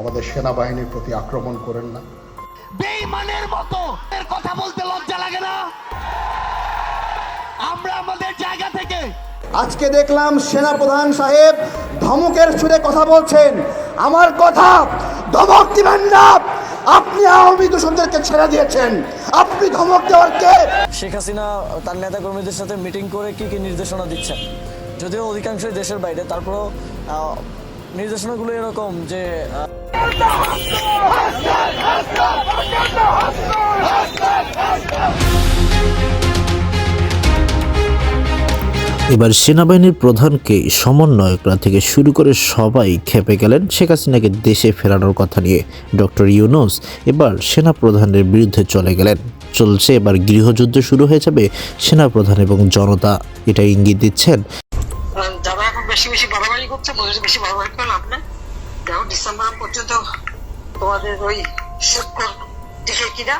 আমাদের সেনাবাহিনীর প্রতি আক্রমণ করেন না। বেইমানের মতো এর কথা বলতে লজ্জা লাগে না। আমরা আমাদের জায়গা থেকে আজকে দেখলাম সেনাপ্রধান সাহেব ধমকের সুরে কথা বলছেন। আমার কথা ধমক দিবেন না। আপনি আওয়ামী দূষণদেরকে ছেড়ে দিয়েছেন। আপনি ধমক দেওয়ার কে? শেখ হাসিনা তার নেতা কর্মীদের সাথে মিটিং করে কি কি নির্দেশনা দিচ্ছেন? যদিও অধিকাংশই দেশের বাইরে তারপরও আহ, নির্দেশনাগুলো এরকম যে এবার সেনাবাহিনীর প্রধানকে সমন্বয়করা থেকে শুরু করে সবাই খেপে গেলেন শেখ হাসিনাকে দেশে ফেরানোর কথা নিয়ে। ডক্টর ইউনুস এবার সেনা প্রধানের বিরুদ্ধে চলে গেলেন। চলছে এবার গৃহযুদ্ধ শুরু হয়ে যাবে সেনাপ্রধান এবং জনতা। এটা ইঙ্গিত দিচ্ছেন। যারা এখন বেশি বেশি করছে বলে বেশি করে লাভ নেই দেখো ডিসেম্বর পর্যন্ত তোমাদের ওই শুক্র দিকে কিনা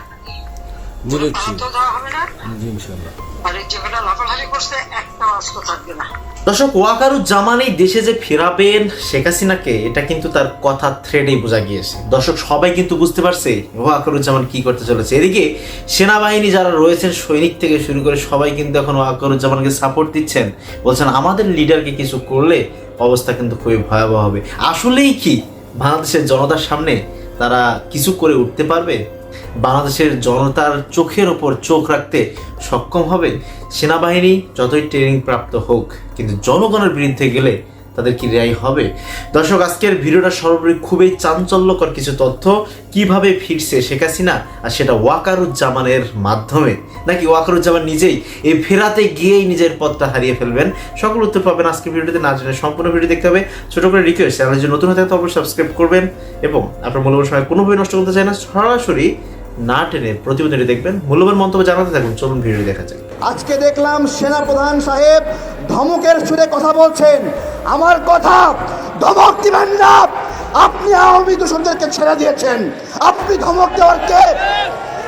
দর্শক ওয়াকারুজ্জামান এই দেশে যে ফেরাবেন শেখ হাসিনাকে এটা কিন্তু তার কথা থ্রেডেই বোঝা গিয়েছে। দর্শক সবাই কিন্তু বুঝতে পারছে ওয়াকারুজ্জামান কি করতে চলেছে। এদিকে সেনাবাহিনী যারা রয়েছেন সৈনিক থেকে শুরু করে সবাই কিন্তু এখন ওয়াকারুজ্জামানকে সাপোর্ট দিচ্ছেন। বলছেন আমাদের লিডারকে কিছু করলে অবস্থা কিন্তু খুবই ভয়াবহ হবে। আসলেই কি? বাংলাদেশের জনতার সামনে তারা কিছু করে উঠতে পারবে? বাংলাদেশের জনতার চোখের ওপর চোখ রাখতে সক্ষম হবে? সেনাবাহিনী যতই ট্রেনিং প্রাপ্ত হোক, কিন্তু জনগণের বিরুদ্ধে গেলে তাদের কি রেয়াই হবে? দর্শক, আজকের ভিডিওটা সর্বোপরি খুবই চাঞ্চল্যকর কিছু তথ্য। কীভাবে ফিরছে শেখ হাসিনা? আর সেটা ওয়াকারুজ্জামানের মাধ্যমে। নাকি ওয়াকারুজ্জামান নিজেই এই ফেরাতে গিয়েই নিজের পথটা হারিয়ে ফেলবেন? সকল উত্তর পাবেন আজকের ভিডিওতে না জেনে সম্পূর্ণ ভিডিও দেখতে হবে। ছোট করে রিকোয়েস্ট চ্যানেল যদি নতুন হতে তো অবশ্যই সাবস্ক্রাইব করবেন এবং আপনার মূল্যবান সময় কোনোভাবে নষ্ট করতে চায় না, সরাসরি না টেনে প্রতিবেদনটি দেখবেন। মূল্যবান মন্তব্য জানাতে থাকুন। চলুন ভিডিও দেখা যায় আজকে দেখলাম সেনাপ্রধান সাহেব ধমকের সুরে কথা বলছেন। আমার কথা ধমক দিবেন না। আপনি আওয়ামী দূষণদেরকে ছেড়ে দিয়েছেন। আপনি ধমক দেওয়ার কে?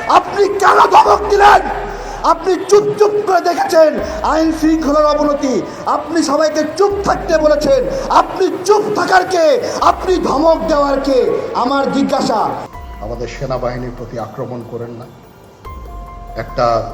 আপনি কেন ধমক দিলেন? আপনি চুপ চুপ করে দেখেছেন আইন শৃঙ্খলার অবনতি। আপনি সবাইকে চুপ থাকতে বলেছেন। আপনি চুপ থাকার কে? আপনি ধমক দেওয়ার কে? আমার জিজ্ঞাসা। আমাদের সেনাবাহিনীর প্রতি আক্রমণ করেন না। একটা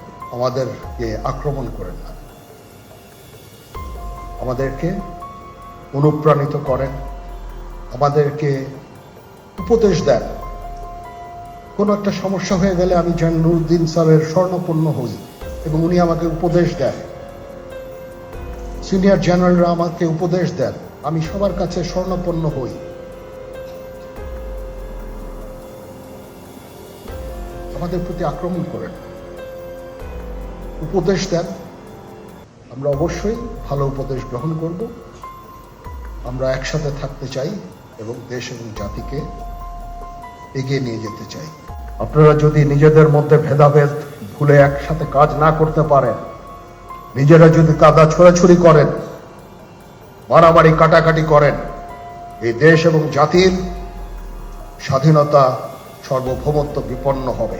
আমাদেরকে আক্রমণ করেন না আমাদেরকে অনুপ্রাণিত করেন। আমাদেরকে উপদেশ দেন। কোনো একটা সমস্যা হয়ে গেলে আমি যেন নুরুদ্দিন স্যারের স্বর্ণপূর্ণ হই এবং উনি আমাকে উপদেশ দেন। সিনিয়র জেনারেলরা আমাকে উপদেশ দেন। আমি সবার কাছে স্বর্ণপন্ন হই। আমাদের প্রতি আক্রমণ করেন। উপদেশ দেন আমরা অবশ্যই ভালো উপদেশ গ্রহণ করব। আমরা একসাথে থাকতে চাই এবং দেশ এবং জাতিকে এগিয়ে নিয়ে যেতে চাই। আপনারা যদি নিজেদের মধ্যে ভেদাভেদ ভুলে একসাথে কাজ না করতে পারেন, নিজেরা যদি কাদা ছোড়াছুড়ি করেন, মারামারি কাটাকাটি করেন, এই দেশ এবং জাতির স্বাধীনতা সর্বভৌমত্ব বিপন্ন হবে।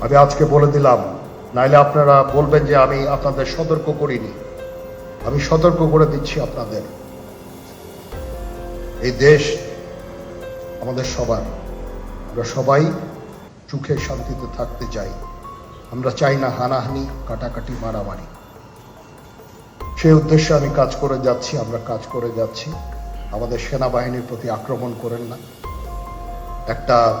আমি আজকে বলে দিলাম, নাইলে আপনারা বলবেন যে আমি আপনাদের সতর্ক করিনি। আমি সতর্ক করে দিচ্ছি আপনাদের। এই দেশ আমাদের সবার। আমরা সবাই সুখে শান্তিতে থাকতে চাই। আমরা চাই না হানাহানি, কাটাকাটি, মারামারি। সেই উদ্দেশ্যে আমি কাজ করে যাচ্ছি, আমরা কাজ করে যাচ্ছি। আমাদের সেনাবাহিনীর প্রতি আক্রমণ করেন না। একটা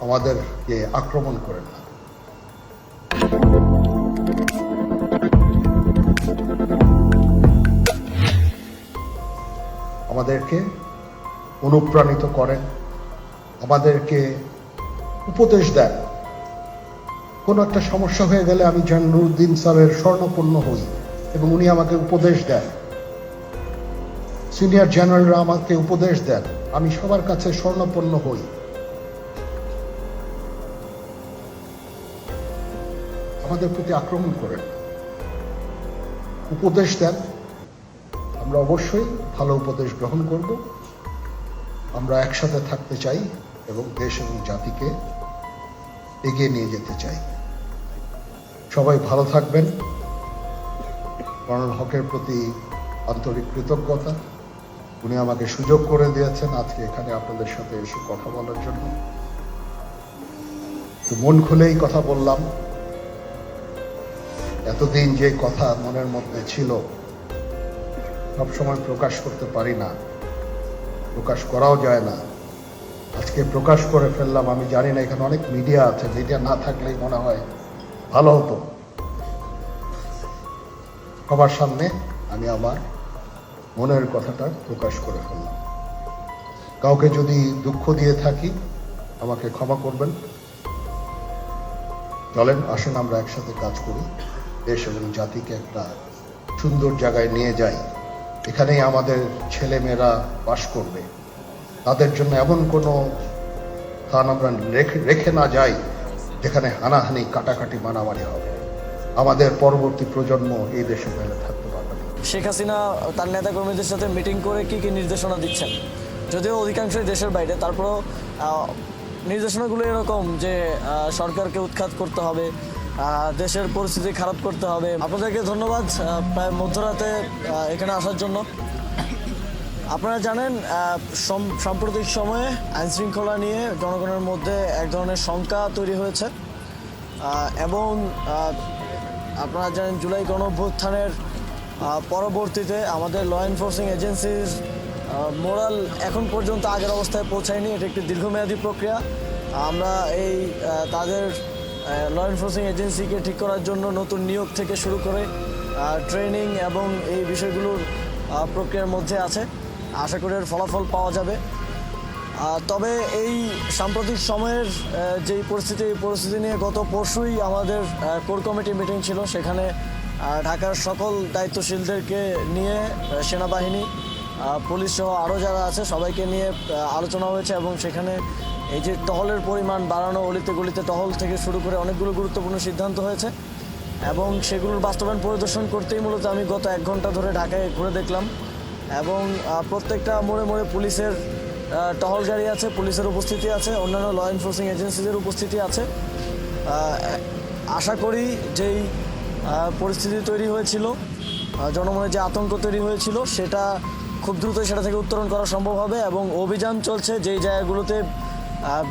আমাদেরকে আক্রমণ করেন না। আমাদেরকে অনুপ্রাণিত করেন, আমাদেরকে উপদেশ দেন। কোনো একটা সমস্যা হয়ে গেলে আমি যেন নুরুদ্দিন স্যারের স্বর্ণপূর্ণ হই এবং উনি আমাকে উপদেশ দেন। সিনিয়র জেনারেলরা আমাকে উপদেশ দেন, আমি সবার কাছে স্বর্ণপন্ন হই। আমাদের প্রতি আক্রমণ করেন। উপদেশ দেন। আমরা অবশ্যই ভালো উপদেশ গ্রহণ করব। আমরা একসাথে থাকতে চাই এবং দেশ এবং জাতিকে এগিয়ে নিয়ে যেতে চাই। সবাই ভালো থাকবেন। কর্নেল হকের প্রতি আন্তরিক কৃতজ্ঞতা। উনি আমাকে সুযোগ করে দিয়েছেন আজকে এখানে আপনাদের সাথে এসে কথা বলার জন্য। মন খুলেই কথা বললাম। এতদিন যে কথা মনের মধ্যে ছিল, সবসময় প্রকাশ করতে পারি না। প্রকাশ করাও যায় না। আজকে প্রকাশ করে ফেললাম, আমি জানি না, এখানে অনেক মিডিয়া আছে, মিডিয়া না থাকলেই মনে হয় ভালো হতো। সবার সামনে আমি আমার মনের কথাটা প্রকাশ করে ফেললাম। কাউকে যদি দুঃখ দিয়ে থাকি, আমাকে ক্ষমা করবেন। চলেন, আসুন, আমরা একসাথে কাজ করি। দেশ এবং জাতিকে একটা সুন্দর জায়গায় নিয়ে যাই এখানেই আমাদের ছেলে মেয়েরা বাস করবে। তাদের জন্য এমন কোনো স্থান আমরা রেখে না যাই, যেখানে হানাহানি, কাটাকাটি, মারামারি হবে। আমাদের পরবর্তী প্রজন্ম এই দেশে মেলে থাকতে পারবে শেখ হাসিনা তার নেতাকর্মীদের সাথে মিটিং করে কি কি নির্দেশনা দিচ্ছেন? যদিও অধিকাংশই দেশের বাইরে। তারপরও নির্দেশনাগুলো এরকম যে সরকারকে উৎখাত করতে হবে দেশের পরিস্থিতি খারাপ করতে হবে। আপনাদেরকে ধন্যবাদ প্রায় মধ্যরাতে এখানে আসার জন্য। আপনারা জানেন সাম্প্রতিক সময়ে আইন শৃঙ্খলা নিয়ে জনগণের মধ্যে এক ধরনের শঙ্কা তৈরি হয়েছে। এবং আপনারা জানেন, জুলাই গণ অভ্যুত্থানের পরবর্তীতে আমাদের ল এনফোর্সিং এজেন্সির মোরাল এখন পর্যন্ত আগের অবস্থায় পৌঁছায়নি। এটা একটি দীর্ঘমেয়াদী প্রক্রিয়া। আমরা এই তাদের ল এনফোর্সিং এজেন্সিকে ঠিক করার জন্য নতুন নিয়োগ থেকে শুরু করে ট্রেনিং এবং এই বিষয়গুলোর প্রক্রিয়ার মধ্যে আছে। আশা করি এর ফলাফল পাওয়া যাবে। তবে এই সাম্প্রতিক সময়ের যেই পরিস্থিতি, এই পরিস্থিতি নিয়ে গত পরশুই আমাদের কোর কমিটি মিটিং ছিল। সেখানে ঢাকার সকল দায়িত্বশীলদেরকে নিয়ে সেনাবাহিনী পুলিশ সহ আরও যারা আছে, সবাইকে নিয়ে আলোচনা হয়েছে এবং সেখানে এই যে টহলের পরিমাণ বাড়ানো অলিতে গলিতে টহল থেকে শুরু করে অনেকগুলো গুরুত্বপূর্ণ সিদ্ধান্ত হয়েছে এবং সেগুলোর বাস্তবায়ন পরিদর্শন করতেই মূলত আমি গত এক ঘণ্টা ধরে ঢাকায় ঘুরে দেখলাম এবং প্রত্যেকটা মোড়ে মোড়ে পুলিশের টহল গাড়ি আছে, পুলিশের উপস্থিতি আছে, অন্যান্য ল এনফোর্সিং এজেন্সিদের উপস্থিতি আছে। আশা করি যেই পরিস্থিতি তৈরি হয়েছিল জনমনে যে আতঙ্ক তৈরি হয়েছিল, সেটা খুব দ্রুতই সেটা থেকে উত্তরণ করা সম্ভব হবে এবং অভিযান চলছে যেই জায়গাগুলোতে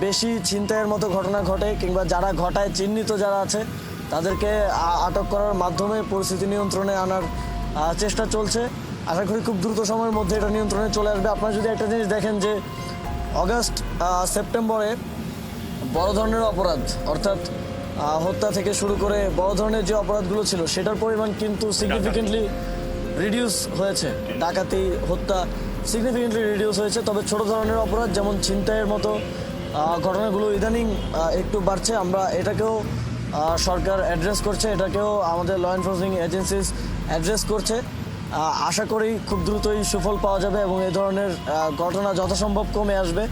বেশি ছিনতাইয়ের মতো ঘটনা ঘটে কিংবা যারা ঘটায়, চিহ্নিত যারা আছে, তাদেরকে আটক করার মাধ্যমে পরিস্থিতি নিয়ন্ত্রণে আনার চেষ্টা চলছে। আশা করি খুব দ্রুত সময়ের মধ্যে এটা নিয়ন্ত্রণে চলে আসবে। আপনারা যদি একটা জিনিস দেখেন যে, অগাস্ট সেপ্টেম্বরে বড় ধরনের অপরাধ, অর্থাৎ হত্যা থেকে শুরু করে বড় ধরনের যে অপরাধগুলো ছিল, সেটার পরিমাণ কিন্তু সিগনিফিকেন্টলি রিডিউস হয়েছে। ডাকাতি, হত্যা সিগনিফিকেন্টলি রিডিউস হয়েছে। তবে ছোট ধরনের অপরাধ, যেমন ছিনতাইয়ের মতো ঘটনাগুলো ইদানিং একটু বাড়ছে। আমরা এটাকেও সরকার অ্যাড্রেস করছে, এটাকেও আমাদের ল এনফোর্সিং এজেন্সিস অ্যাড্রেস করছে। আশা করি খুব দ্রুতই সুফল পাওয়া যাবে এবং এই ধরনের ঘটনা যথাসম্ভব কমে আসবে।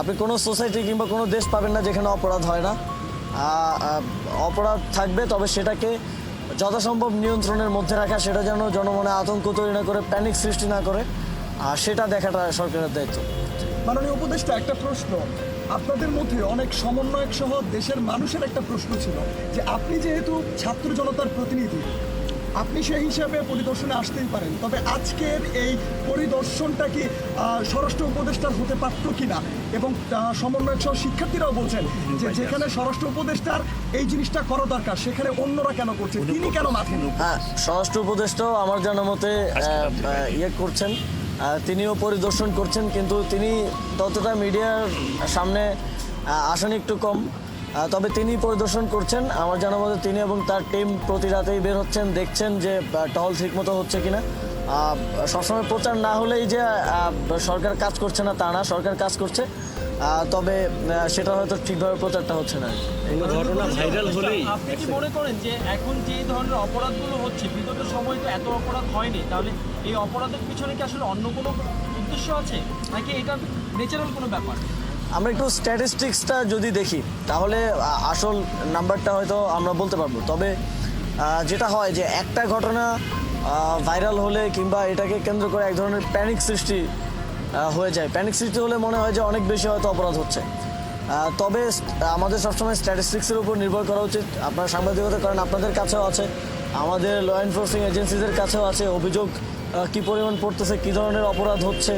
আপনি কোনো সোসাইটি কিংবা কোনো দেশ পাবেন না যেখানে অপরাধ হয় না। অপরাধ থাকবে, তবে সেটাকে যথাসম্ভব নিয়ন্ত্রণের মধ্যে রাখা, সেটা যেন জনমনে আতঙ্ক তৈরি না করে প্যানিক সৃষ্টি না করে। আর সেটা দেখাটা সরকারের দায়িত্ব। মাননীয় উপদেষ্টা একটা প্রশ্ন। আপনাদের মধ্যে অনেক সমন্বয়ক সহ দেশের মানুষের একটা প্রশ্ন ছিল যে আপনি যেহেতু ছাত্র জনতার প্রতিনিধি আপনি সেই হিসাবে পরিদর্শনে আসতেই পারেন। তবে আজকের এই পরিদর্শনটা কি স্বরাষ্ট্র উপদেষ্টার হতে পারত কিনা? এবং সমন্বয়ক সহ শিক্ষার্থীরাও বলছেন যে যেখানে স্বরাষ্ট্র উপদেষ্টার এই জিনিসটা করা দরকার সেখানে অন্যরা কেন করছে? তিনি কেন মাঠে নেই? হ্যাঁ স্বরাষ্ট্র উপদেষ্টাও আমার জানার মতে ইয়ে করছেন। তিনিও পরিদর্শন করছেন কিন্তু তিনি ততটা মিডিয়ার সামনে আসেন একটু কম। তবে তিনি পরিদর্শন করছেন। আমার জানা মতে তিনি এবং তার টিম প্রতি রাতেই বের হচ্ছেন দেখছেন যে টহল ঠিকমতো হচ্ছে কিনা। সবসময় প্রচার না হলেই যে সরকার কাজ করছে না তা না সরকার কাজ করছে। তবে সেটা হয়তো ঠিকভাবে প্রচারটা হচ্ছে না। ঘটনা ভাইরাল হলেই। আপনি কি মনে করেন যে এখন যে ধরনের অপরাধগুলো হচ্ছে বিগত সময় তো এত অপরাধ হয়নি তাহলে এই অপরাধের পিছনে কি আসলে অন্য কোনো উদ্দেশ্য আছে? নাকি এটা ন্যাচারাল কোনো ব্যাপার? আমরা একটু স্ট্যাটিস্টিক্সটা যদি দেখি, তাহলে আসল নাম্বারটা হয়তো আমরা বলতে পারব। তবে যেটা হয় যে একটা ঘটনা ভাইরাল হলে কিংবা এটাকে কেন্দ্র করে এক ধরনের প্যানিক সৃষ্টি হয়ে যায়। প্যানিক সৃষ্টি হলে মনে হয় যে অনেক বেশি হয়তো অপরাধ হচ্ছে। তবে, আমাদের সবসময় স্ট্যাটিস্টিক্সের উপর নির্ভর করা উচিত। আপনার সাংবাদিকতা করেন, আপনাদের কাছেও আছে। আমাদের ল এনফোর্সিং এজেন্সিদের কাছেও আছে অভিযোগ। কি পরিমাণ পড়তেছে, কি ধরনের অপরাধ হচ্ছে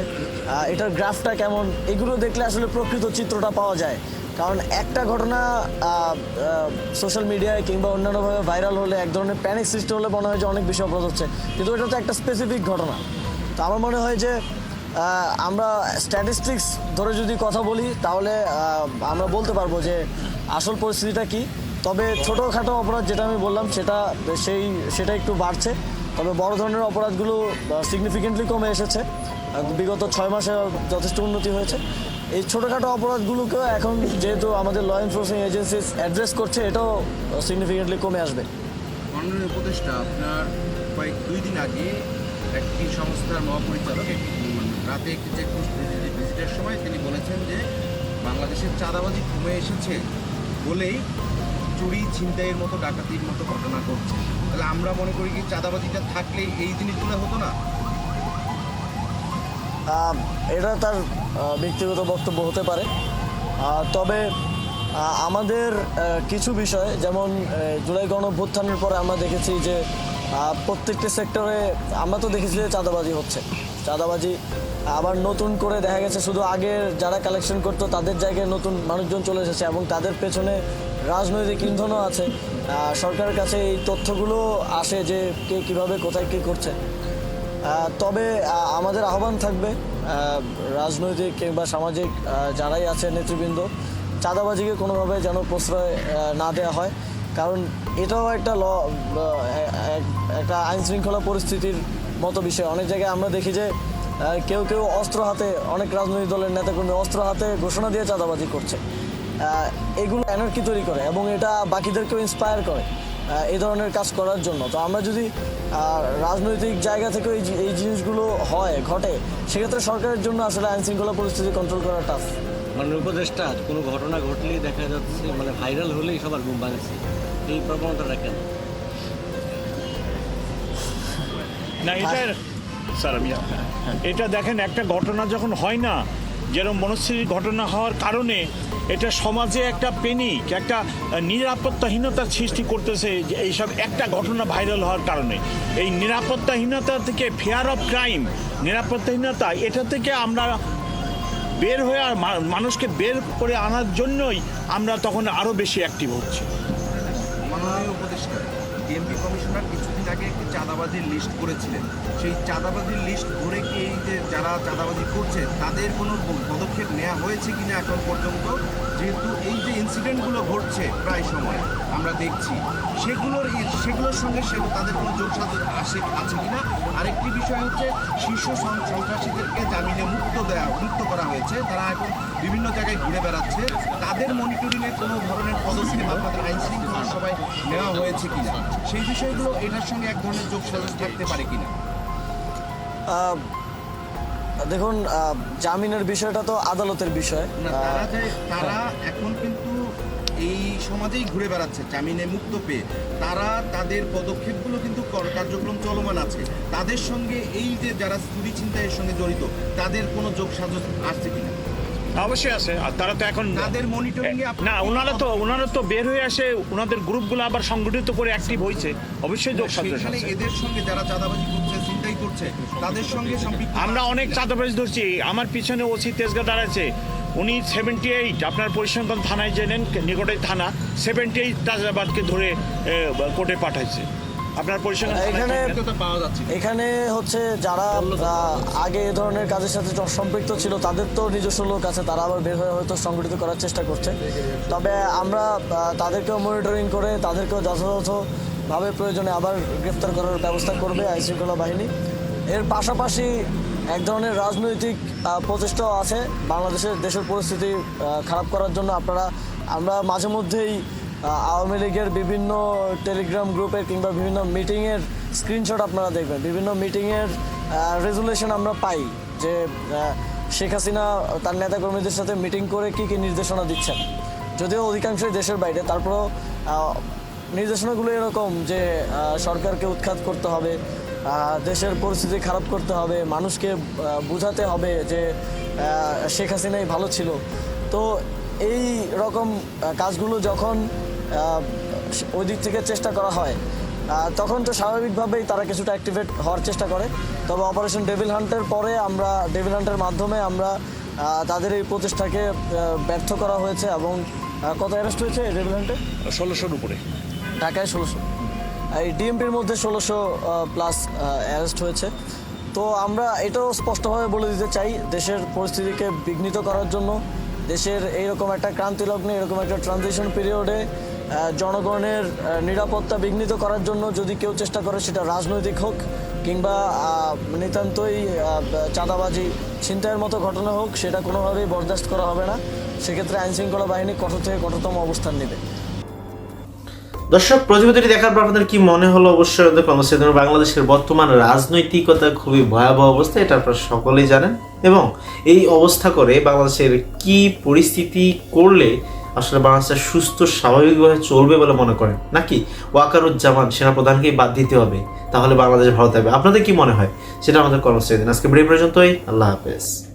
এটার গ্রাফটা কেমন, এগুলো দেখলে আসলে প্রকৃত চিত্রটা পাওয়া যায়। কারণ একটা ঘটনা সোশ্যাল মিডিয়ায় কিংবা অন্যান্যভাবে ভাইরাল হলে এক ধরনের প্যানিক সৃষ্টি হলে মনে হয় যে অনেক বেশি অপরাধ হচ্ছে। কিন্তু এটা তো একটা স্পেসিফিক ঘটনা। তো আমার মনে হয় যে আমরা স্ট্যাটিস্টিক্স ধরে যদি কথা বলি, তাহলে আমরা বলতে পারব যে আসল পরিস্থিতিটা কি। তবে ছোটোখাটো অপরাধ যেটা আমি বললাম, সেটা সেই, সেটা একটু বাড়ছে। তবে বড় ধরনের অপরাধগুলো সিগনিফিকেন্টলি কমে এসেছে। বিগত ছয় মাসে যথেষ্ট উন্নতি হয়েছে। এই ছোটোখাটো অপরাধগুলোকেও এখন যেহেতু আমাদের ল এনফোর্সিং এজেন্সিস অ্যাড্রেস করছে, এটাও সিগনিফিকেন্টলি কমে আসবে। মাননীয় উপদেষ্টা, আপনার কয়েক দুই দিন আগে একটি সংস্থার মহাপরিচালক রাতে একটি চেকপোস্ট ভিজিটের সময় তিনি বলেছেন যে বাংলাদেশের চাঁদাবাজি কমে এসেছে বলেই চুরি, ছিনতাইয়ের মতো, ডাকাতির মতো ঘটনা ঘটছে। তাহলে আমরা মনে করি কি চাঁদাবাজিটা থাকলে এই জিনিসগুলো হতো না? এটা তার ব্যক্তিগত বক্তব্য হতে পারে। তবে আমাদের কিছু বিষয়, যেমন জুলাই গণভ্যুত্থানের পরে আমরা দেখেছি যে প্রত্যেকটি সেক্টরে আমরা তো দেখেছি যে চাঁদাবাজি হচ্ছে। চাঁদাবাজি আবার নতুন করে দেখা গেছে, শুধু আগের যারা কালেকশন করতো তাদের জায়গায় নতুন মানুষজন চলে এসেছে এবং তাদের পেছনে রাজনৈতিক ইন্ধনও আছে। সরকারের কাছে এই তথ্যগুলো আসে যে কে কীভাবে, কোথায় কী করছে। তবে আমাদের আহ্বান থাকবে রাজনৈতিক কিংবা সামাজিক যারাই আছে নেতৃবৃন্দ, চাঁদাবাজিকে কোনোভাবে যেন প্রশ্রয় না দেওয়া হয়। কারণ এটাও একটা ল একটা আইন শৃঙ্খলা পরিস্থিতির মতো বিষয়। অনেক জায়গায় আমরা দেখি যে কেউ কেউ অস্ত্র হাতে, অনেক রাজনৈতিক দলের নেতাকর্মী অস্ত্র হাতে ঘোষণা দিয়ে চাঁদাবাজি করছে। এগুলো এনার্কি তৈরি করে এবং এটা বাকিদেরকেও ইন্সপায়ার করে এই ধরনের কাজ করার জন্য। তো আমরা যদি রাজনৈতিক জায়গা থেকে এই জিনিসগুলো হয়, ঘটে, সেক্ষেত্রে সরকারের জন্য আসলে আইন শৃঙ্খলা পরিস্থিতি কন্ট্রোল করা টাফ মানে উপদেষ্টা কোনো ঘটনা ঘটলেই দেখা যাচ্ছে মানে ভাইরাল হলেই সবার ঘুম ভাঙছে। এই প্রবণতাটা কেন? না এটা স্যার আমি এটা দেখেন একটা ঘটনা যখন হয় না যেরকম মনস্থির ঘটনা হওয়ার কারণে এটা সমাজে একটা পেনিক একটা নিরাপত্তাহীনতার সৃষ্টি করতেছে যে এইসব একটা ঘটনা ভাইরাল হওয়ার কারণে। এই নিরাপত্তাহীনতা থেকে ফেয়ার অফ ক্রাইম নিরাপত্তাহীনতা এটা থেকে আমরা বের হয়ে আর মানুষকে বের করে আনার জন্যই আমরা তখন আরও বেশি অ্যাক্টিভ হচ্ছি। মাননীয় উপদেষ্টা ডিএমপি কমিশনার আগে একটি চাঁদাবাজির লিস্ট করেছিলেন। সেই চাঁদাবাজির লিস্ট ধরে কি এই যে যারা চাঁদাবাজি করছে, তাদের কোনো পদক্ষেপ নেওয়া হয়েছে কি না এখন পর্যন্ত? যেহেতু এই যে ইনসিডেন্টগুলো ঘটছে প্রায় সময়, আমরা দেখছি। সেগুলোর সেগুলোর সঙ্গে সে তাদের কোনো যোগসাধন আসে আছে কিনা? আরেকটি বিষয় হচ্ছে, শীর্ষ সন- সন্ত্রাসীদেরকে জামিনে মুক্ত দেওয়া মুক্ত করা হয়েছে। তারা এখন বিভিন্ন জায়গায় ঘুরে বেড়াচ্ছে। তাদের মনিটরিংয়ে কোনো ধরনের পদক্ষেপ আপনাদের আইন শৃঙ্খলা সবাই নেওয়া হয়েছে কিনা? সেই বিষয়গুলো এটার সঙ্গে এক ধরনের যোগসাধন থাকতে পারে কিনা? আহ, দেখুন জামিনের বিষয়টা তো আদালতের বিষয়। না তারা এখন কিন্তু এই সমাজেই ঘুরে বেড়াচ্ছে জামিনে মুক্ত পেয়ে। তারা তাদের পদক্ষেপগুলো কিন্তু কর- কার্যক্রম চলমান আছে। তাদের সঙ্গে এই যে যারা চুরি ছিনতাইয়ের সঙ্গে জড়িত তাদের কোনো যোগ সাজস আসছে কিনা? অবশ্যই আছে আর তারা তো এখন তাদের এ না ওনারা তো ওনারা তো বের হয়ে আসে ওনাদের গ্রুপগুলো আবার সংগঠিত করে অ্যাক্টিভ হয়েছে অবশ্যই যোগ সেখানে এদের সঙ্গে যারা চাঁদাবাজি করছে ছিনতাই করছে তাদের সঙ্গে আমরা অনেক চাঁদাবাজ ধরছি। আমার পিছনে ওসি তেজগা দাঁড়াচ্ছে উনি সেভেন্টি এইট আপনার পরিসংখ্যান থানায় জেনেন নিকটে থানা সেভেন্টি এইট চাঁদাবাদকে ধরে কোর্টে পাঠাইছে। আপনার পরিসংখ্যান এখানে এখানে হচ্ছে যারা আগে এ ধরনের কাজের সাথে সম্পৃক্ত ছিল তাদের তো নিজস্ব লোক আছে তারা আবার বের হয়ে হয়তো সংগঠিত করার চেষ্টা করছে। তবে আমরা তাদেরকেও মনিটরিং করে তাদেরকেও যথাযথভাবে প্রয়োজনে আবার গ্রেফতার করার ব্যবস্থা করবে আইনশৃঙ্খলা বাহিনী। এর পাশাপাশি এক ধরনের রাজনৈতিক প্রচেষ্টাও আছে। বাংলাদেশের দেশের পরিস্থিতি খারাপ করার জন্য আপনারা আমরা মাঝে মধ্যেই আওয়ামী লীগের বিভিন্ন টেলিগ্রাম গ্রুপের কিংবা বিভিন্ন মিটিংয়ের স্ক্রিনশট আপনারা দেখবেন। বিভিন্ন মিটিংয়ের রেজুলেশন আমরা পাই যে শেখ হাসিনা তার নেতাকর্মীদের সাথে মিটিং করে কি কি নির্দেশনা দিচ্ছেন। যদিও অধিকাংশই দেশের বাইরে, তারপরও নির্দেশনাগুলো এরকম যে সরকারকে উৎখাত করতে হবে দেশের পরিস্থিতি খারাপ করতে হবে, মানুষকে বোঝাতে হবে যে শেখ হাসিনাই ভালো ছিল। তো এই রকম কাজগুলো যখন ওই দিক থেকে চেষ্টা করা হয়। তখন তো স্বাভাবিকভাবেই তারা কিছুটা অ্যাক্টিভেট হওয়ার চেষ্টা করে। তবে অপারেশন ডেভিল হান্টের পরে আমরা ডেভিল হান্টের মাধ্যমে আমরা তাদের এই প্রচেষ্টাকে ব্যর্থ করা হয়েছে এবং কত অ্যারেস্ট হয়েছে ডেভিল হান্টে ষোলোশোর উপরে। ঢাকায় ষোলোশো। এই ডিএমপির মধ্যে ষোলোশো প্লাস অ্যারেস্ট হয়েছে। তো আমরা এটাও স্পষ্টভাবে বলে দিতে চাই দেশের পরিস্থিতিকে বিঘ্নিত করার জন্য দেশের এইরকম একটা ক্রান্তিলগ্নে এরকম একটা ট্রানজিশন পিরিয়ডে জনগণের নিরাপত্তা বিঘ্নিত করার জন্য যদি কেউ চেষ্টা করে, সেটা রাজনৈতিক হোক কিংবা নিতান্তই চাঁদাবাজি, ছিনতাইয়ের মতো ঘটনা হোক, সেটা কোনোভাবেই বরদাস্ত করা হবে না। সেক্ষেত্রে আইনশৃঙ্খলা বাহিনী কঠোর থেকে কঠোরতম অবস্থান নেবে। দর্শক, প্রতিবেদনটি দেখার পর আপনাদের কি মনে হলো? অবশ্যই সেকশনে বাংলাদেশের বর্তমান রাজনৈতিকতা খুবই ভয়াবহ অবস্থা, এটা আপনারা সকলেই জানেন। এবং এই অবস্থা করে বাংলাদেশের কি পরিস্থিতি করলে আসলে বাংলাদেশটা সুস্থ, স্বাভাবিকভাবে চলবে বলে মনে করেন। নাকি? ওয়াকারুজ্জামান, সেনাপ্রধানকেই বাদ দিতে হবে, তাহলে বাংলাদেশ ভালো থাকবে আপনাদের কি মনে হয়? সেটা আমাদের কর্মসূচি দিন আজকে ব্রেক পর্যন্তই। আল্লাহ হাফেজ।